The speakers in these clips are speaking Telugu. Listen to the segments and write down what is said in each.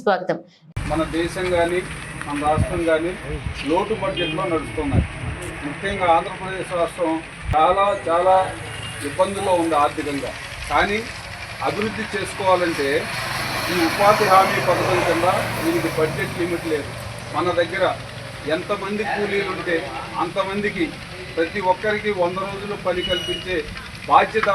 స్వాగతం. మన దేశం కానీ మన రాష్ట్రం కానీ లోటు బడ్జెట్లో నడుస్తున్నాయి. ముఖ్యంగా ఆంధ్రప్రదేశ్ రాష్ట్రం చాలా చాలా ఇబ్బందుల్లో ఉంది ఆర్థికంగా. కానీ అభివృద్ధి చేసుకోవాలంటే ఈ ఉపాధి హామీ పథకం కింద దీనికి బడ్జెట్ లిమిట్ లేదు. మన దగ్గర ఎంతమంది కూలీలు ఉంటే అంతమందికి ప్రతి ఒక్కరికి వంద రోజులు పని కల్పించే బాధ్యత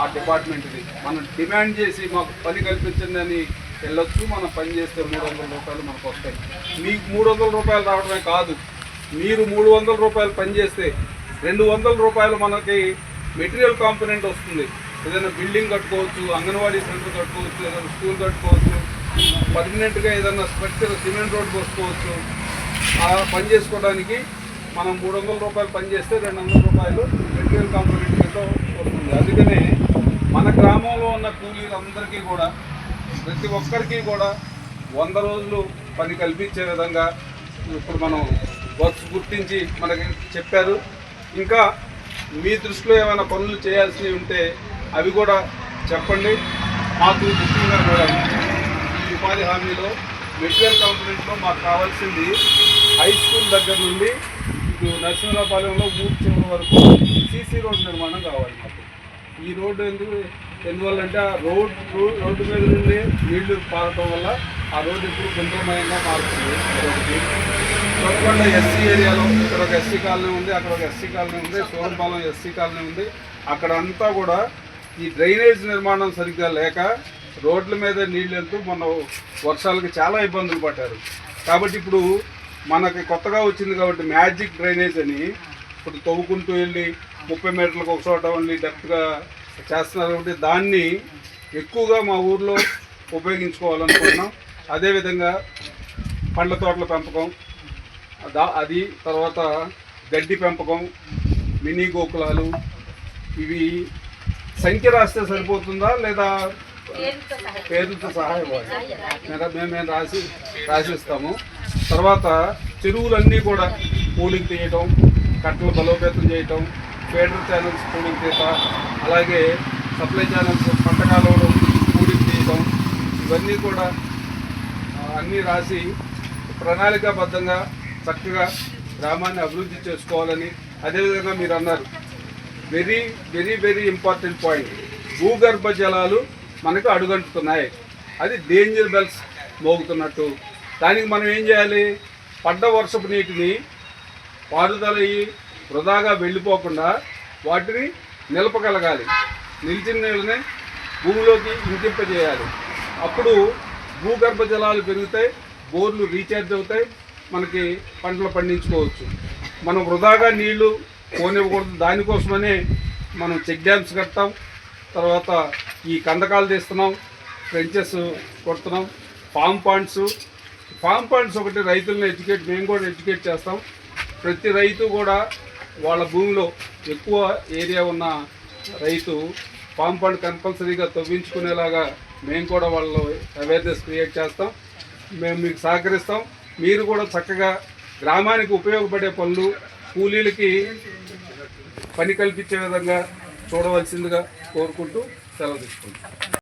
ఆ డిపార్ట్మెంట్ది. మనం డిమాండ్ చేసి మాకు పని కల్పించిందని వెళ్ళొచ్చు మనం పని చేస్తే మూడు వందల రూపాయలు మనకు వస్తాయి. మీకు మూడు వందల రూపాయలు రావడమే కాదు మీరు మూడు వందల రూపాయలు పని చేస్తే రెండు వందల రూపాయలు మనకి మెటీరియల్ కాంపోనెంట్ వస్తుంది. ఏదైనా బిల్డింగ్ కట్టుకోవచ్చు అంగన్వాడీ సెంటర్ కట్టుకోవచ్చు ఏదైనా స్కూల్ కట్టుకోవచ్చు పర్మనెంట్గా ఏదైనా స్ట్రక్చర్ సిమెంట్ రోడ్ పోసుకోవచ్చు. పని చేసుకోవడానికి మనం మూడు వందల రూపాయలు పని చేస్తే రెండు వందల రూపాయలు మెటీరియల్ కాంపోనెంట్ కింద వస్తుంది. అందుకనే మన గ్రామంలో ఉన్న కూలీలందరికీ కూడా ప్రతి ఒక్కరికి కూడా వంద రోజులు పని కల్పించే విధంగా ఇప్పుడు మనం వర్క్స్ గుర్తించి మనకి చెప్పారు. ఇంకా మీ దృష్టిలో ఏమైనా పనులు చేయాల్సినవి ఉంటే అవి కూడా చెప్పండి. మాకు ముఖ్యంగా కూడా ఈ ఉపాధి హామీలో మెటీరియల్ కంపెనీలో మాకు కావాల్సింది హై స్కూల్ దగ్గర నుండి ఇటు నరసింహపాలెంలో మూడు చివరి వరకు సీసీ రోడ్ నిర్మాణం కావాలి మాకు. ఈ రోడ్డు ఎందుకు ఎందువల్లంటే ఆ రోడ్ రోడ్డు మీద నుండి నీళ్ళు పారటం వల్ల ఆ రోడ్డు ఇప్పుడు గుండ్రమయంగా మారుతుంది. అదొకటి. ఎస్సీ ఏరియాలో ఇక్కడ ఒక ఎస్సీ కాలనీ ఉంది అక్కడ ఒక ఎస్సీ కాలనీ ఉంది సోమపాలెం ఎస్సీ కాలనీ ఉంది. అక్కడ అంతా కూడా ఈ డ్రైనేజ్ నిర్మాణం సరిగ్గా లేక రోడ్ల మీద నీళ్ళు వెళ్తూ మొన్న వర్షాలకు చాలా ఇబ్బందులు పడ్డారు. కాబట్టి ఇప్పుడు మనకి కొత్తగా వచ్చింది కాబట్టి మ్యాజిక్ డ్రైనేజ్ అని ఇప్పుడు తవ్వుకుంటూ వెళ్ళి ముప్పై మీటర్లకు ఒక చోట వెళ్ళి డెప్త్గా చేస్తున్నారు కాబట్టి దాన్ని ఎక్కువగా మా ఊర్లో ఉపయోగించుకోవాలనుకుంటున్నాం. అదేవిధంగా పండ్ల తోటల పెంపకం దా అది తర్వాత గడ్డి పెంపకం మినీ గోకులాలు ఇవి సంఖ్య రాస్తే సరిపోతుందా లేదా పేరుతో సహా లేదా మేము మేము రాసి రాసిస్తాము. తర్వాత చెరువులన్నీ కూడా పూలింగ్ తీయటం కట్టలు బలోపేతం చేయటం ఫీడర్ ఛానల్స్ కూడింగ్ తీయట అలాగే సప్లై ఛానల్స్ పంటకాలంలో కాలంలో పూలింగ్ ఇవన్నీ కూడా అన్నీ రాసి ప్రణాళికాబద్ధంగా చక్కగా గ్రామాన్ని అభివృద్ధి చేసుకోవాలని అదేవిధంగా మీరు అన్నారు. Very very very important point. భూగర్భ జలాలు మనకు అడుగంటుతున్నాయి. అది డేంజర్ బెల్స్ మోగుతున్నట్టు. దానికి మనం ఏం చేయాలి? పడ్డ వర్షపు నీటిని పారుదలయ్యి వృధాగా వెళ్ళిపోకుండా వాటిని నిలపగలగాలి. నిలిచిన నీళ్ళని భూమిలోకి ఇంకింపజేయాలి. అప్పుడు భూగర్భ జలాలు పెరుగుతాయి బోర్లు రీఛార్జ్ అవుతాయి మనకి పంటలు పండించుకోవచ్చు. మనం వృధాగా నీళ్ళు పోనివ్వకూడదు. దానికోసమనే మనం చెక్ డ్యామ్స్ కడతాం తర్వాత ఈ కందకాలు తీస్తున్నాం ఫ్రెంచెస్ కొడుతున్నాం ఫామ్ పాండ్స్ ఫామ్ పాండ్స్ ఒకటి రైతులను ఎడ్యుకేట్ మేము కూడా ఎడ్యుకేట్ చేస్తాం. ప్రతి రైతు కూడా వాళ్ళ భూమిలో ఎక్కువ ఏరియా ఉన్న రైతు ఫామ్ పండ్ కంపల్సరీగా తవ్వించుకునేలాగా మేము కూడా వాళ్ళు అవేర్నెస్ క్రియేట్ చేస్తాం. మేము మీకు సహకరిస్తాం. మీరు కూడా చక్కగా గ్రామానికి ఉపయోగపడే పనులు కూలీలకి పని కల్పించే విధంగా చూడవలసిందిగా కోరుకుంటూ సెలవు తీసుకుంటాం